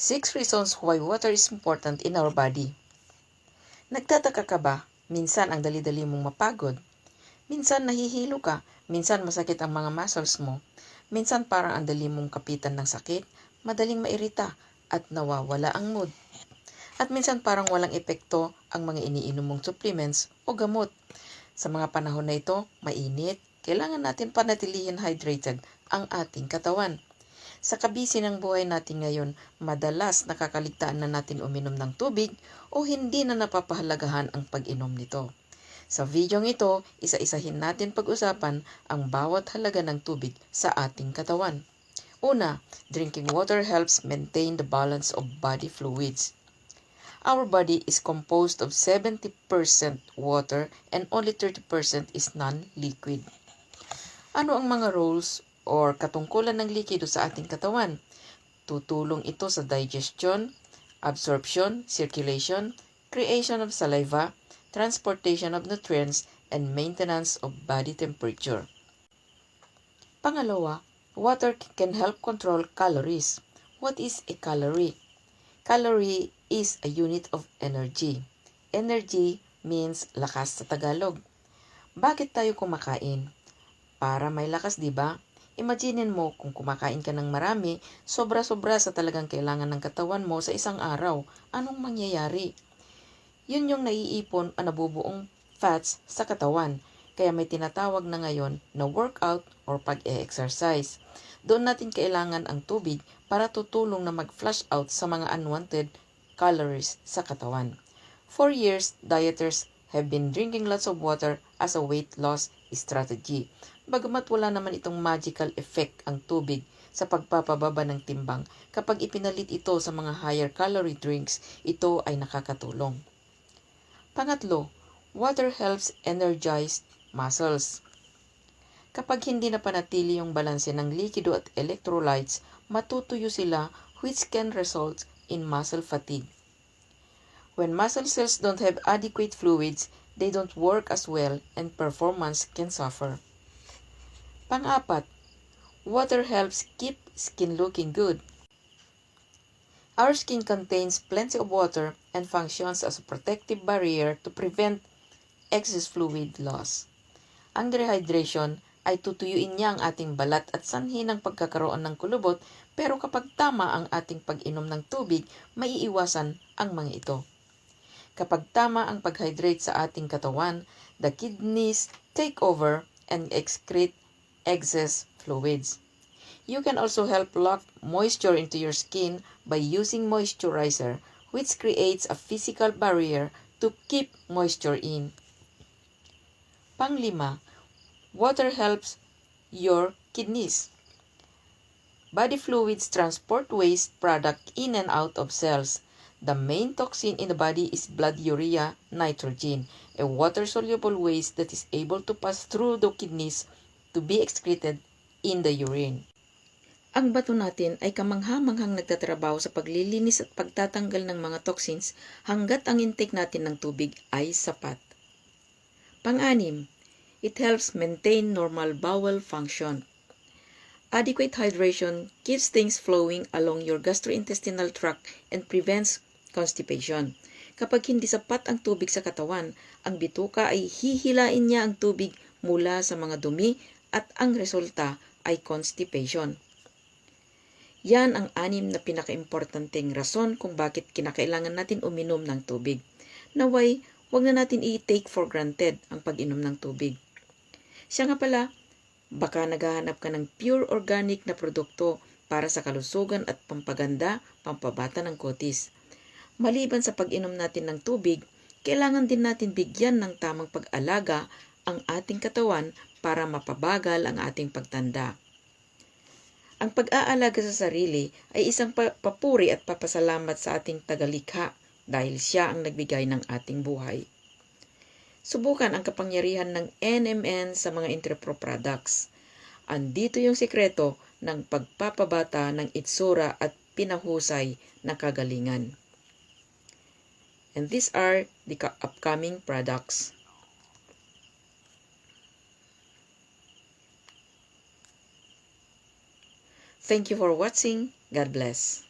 Six reasons why water is important in our body. Nagtataka ka ba? Minsan ang dali-dali mong mapagod. Minsan nahihilo ka. Minsan masakit ang mga muscles mo. Minsan parang ang dali mong kapitan ng sakit, madaling mairita, at nawawala ang mood. At minsan parang walang epekto ang mga iniinom mong supplements o gamot. Sa mga panahon na ito, mainit, kailangan natin panatilihin hydrated ang ating katawan. Sa kabisi ng buhay natin ngayon, madalas nakakaligtaan na natin uminom ng tubig o hindi na napapahalagahan ang pag-inom nito. Sa videong ito, isa-isahin natin pag-usapan ang bawat halaga ng tubig sa ating katawan. Una, drinking water helps maintain the balance of body fluids. Our body is composed of 70% water and only 30% is non-liquid. Ano ang mga roles or katungkulan ng likido sa ating katawan? Tutulong ito sa digestion, absorption, circulation, creation of saliva, transportation of nutrients, and maintenance of body temperature. Pangalawa, water can help control calories. What is a calorie? Calorie is a unit of energy. Energy means lakas sa Tagalog. Bakit tayo kumakain? Para may lakas, di ba? Imaginin mo kung kumakain ka ng marami, sobra-sobra sa talagang kailangan ng katawan mo sa isang araw, anong mangyayari? Yun yung naiipon o nabubuong fats sa katawan. Kaya may tinatawag na ngayon na workout or pag-e-exercise. Doon natin kailangan ang tubig para tutulong na mag-flush out sa mga unwanted calories sa katawan. For years, dieters have been drinking lots of water as a weight loss strategy. Bagamat wala naman itong magical effect ang tubig sa pagpapababa ng timbang, kapag ipinalit ito sa mga higher calorie drinks, ito ay nakakatulong. Pangatlo, water helps energize muscles. Kapag hindi napanatili yung balanse ng likido at electrolytes, matutuyo sila which can result in muscle fatigue. When muscle cells don't have adequate fluids, they don't work as well and performance can suffer. Pang-apat, water helps keep skin looking good. Our skin contains plenty of water and functions as a protective barrier to prevent excess fluid loss. Ang dehydration ay tutuyuin niya ang ating balat at sanhi ng pagkakaroon ng kulubot pero kapag tama ang ating pag-inom ng tubig, maiiwasan ang mga ito. Kapag tama ang pag-hydrate sa ating katawan, the kidneys take over and excrete excess fluids. You can also help lock moisture into your skin by using moisturizer, which creates a physical barrier to keep moisture in. Panglima, water helps your kidneys. Body fluids transport waste product in and out of cells. The main toxin in the body is blood urea nitrogen, a water-soluble waste that is able to pass through the kidneys to be excreted in the urine. Ang bato natin ay kamangha-manghang nagtatrabaho sa paglilinis at pagtatanggal ng mga toxins hanggat ang intake natin ng tubig ay sapat. Pang-anim, it helps maintain normal bowel function. Adequate hydration keeps things flowing along your gastrointestinal tract and prevents constipation. Kapag hindi sapat ang tubig sa katawan, ang bituka ay hihilain niya ang tubig mula sa mga dumi at ang resulta ay constipation. Yan ang anim na pinakaimportanteng rason kung bakit kinakailangan natin uminom ng tubig. Naway, wag na natin i-take for granted ang pag-inom ng tubig. Siya nga pala, baka naghahanap ka ng pure organic na produkto para sa kalusugan at pampaganda, pampabata ng kutis. Maliban sa pag-inom natin ng tubig, kailangan din natin bigyan ng tamang pag-alaga ang ating katawan para mapabagal ang ating pagtanda. Ang pag-aalaga sa sarili ay isang papuri at papasalamat sa ating tagalikha dahil siya ang nagbigay ng ating buhay. Subukan ang kapangyarihan ng NMN sa mga Interpro products. Andito yung sikreto ng pagpapabata ng itsura at pinahusay na kagalingan. And these are the upcoming products. Thank you for watching. God bless.